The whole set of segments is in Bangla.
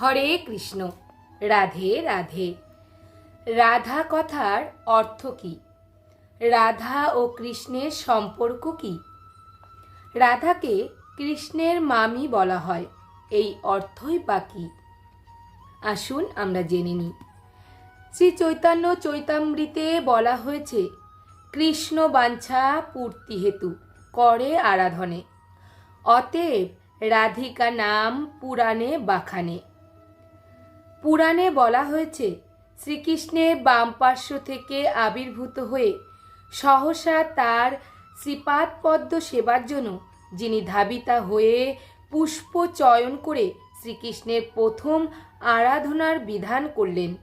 হরে কৃষ্ণ। রাধে রাধে। রাধা কথার অর্থ কি? রাধা ও কৃষ্ণের সম্পর্ক কি? রাধাকে কৃষ্ণের মামি বলা হয়। এই অর্থই বা কি? আসুন আমরা জেনে নিই। শ্রী চৈতন্য চৈতামৃতে বলা হয়েছে, কৃষ্ণ বাঞ্ছা পূর্তি হেতু, করে আরাধনে। অতএব রাধিকা নাম পুরাণে বাখানে। পুরাণে বলা হয়েছে শ্রীকৃষ্ণের বাম পার্শ্ব থেকে আবির্ভূত হয়ে সহসা তার শ্রীপাদ পদ্ম সেবার জন্য যিনি ধাবিতা হয়ে পুষ্প চয়ন করে শ্রীকৃষ্ণের প্রথম আরাধনার বিধান করলেন,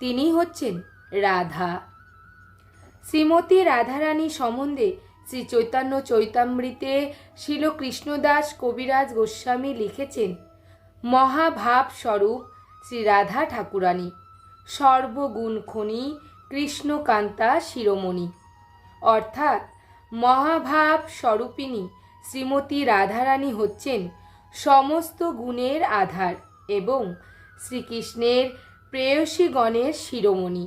তিনি হচ্ছেন রাধা। শ্রীমতী রাধারানী সম্বন্ধে শ্রী চৈতন্য চৈতামৃতে শিল কৃষ্ণদাস কবিরাজ গোস্বামী লিখেছেন মহাভাব স্বরূপ শ্রী রাধা ঠাকুরানী। সর্বগুণ খনি কৃষ্ণকান্তা শিরোমণি। অর্থাৎ মহাভাব স্বরূপিণী শ্রীমতী রাধারানী হচ্ছেন সমস্ত গুণের আধার এবং শ্রীকৃষ্ণের প্রেয়সীগণের শিরোমণি।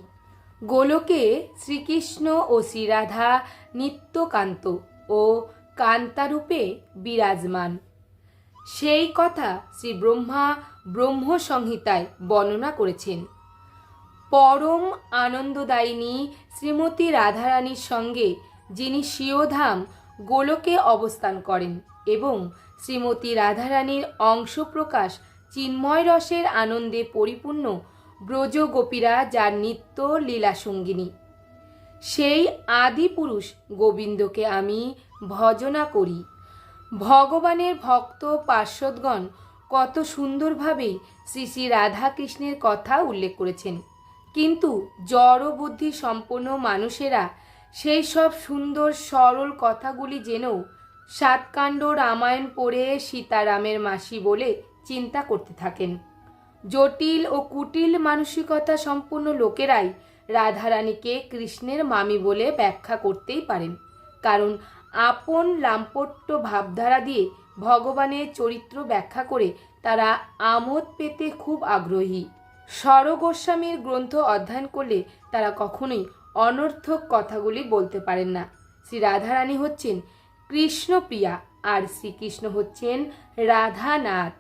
গোলকে শ্রীকৃষ্ণ ও শ্রীরাধা নিত্যকান্ত ও কান্তারূপে বিরাজমান। সেই কথা শ্রী ব্রহ্মা ব্রহ্ম সংহিতায় বর্ণনা করেছেন। পরম আনন্দদায়িনী শ্রীমতী রাধারানীর সঙ্গে যিনি স্বীয়ধাম গোলকে অবস্থান করেন এবং শ্রীমতী রাধারানীর অংশ প্রকাশ চিন্ময় রসের আনন্দে পরিপূর্ণ ব্রজ গোপীরা যার নিত্য লীলা সঙ্গিনী সেই আদি পুরুষ গোবিন্দকে আমি ভজনা করি। ভগবানের ভক্ত পার্শ্বদগণ কত সুন্দরভাবে শ্রী শ্রী রাধাকৃষ্ণের কথা উল্লেখ করেছেন। কিন্তু জড় বুদ্ধি সম্পন্ন মানুষেরা সেই সব সুন্দর সরল কথাগুলি জেনেও সাতকাণ্ড রামায়ণ পড়ে সীতারামের মাসি বলে চিন্তা করতে থাকেন। জটিল ও কুটিল মানসিকতা সম্পন্ন লোকেরাই রাধারানীকে কৃষ্ণের মামি বলে ব্যাখ্যা করতেই পারেন। কারণ আপন লাম্পট্য ভাবধারা দিয়ে ভগবানের চরিত্র ব্যাখ্যা করে তারা আমোদ পেতে খুব আগ্রহী। স্বর গোস্বামীর গ্রন্থ অধ্যয়ন করলে তারা কখনোই অনর্থক কথাগুলি বলতে পারেন না। শ্রী রাধারানী হচ্ছেন কৃষ্ণপ্রিয়া আর শ্রীকৃষ্ণ হচ্ছেন রাধানাথ।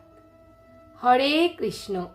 হরে কৃষ্ণ।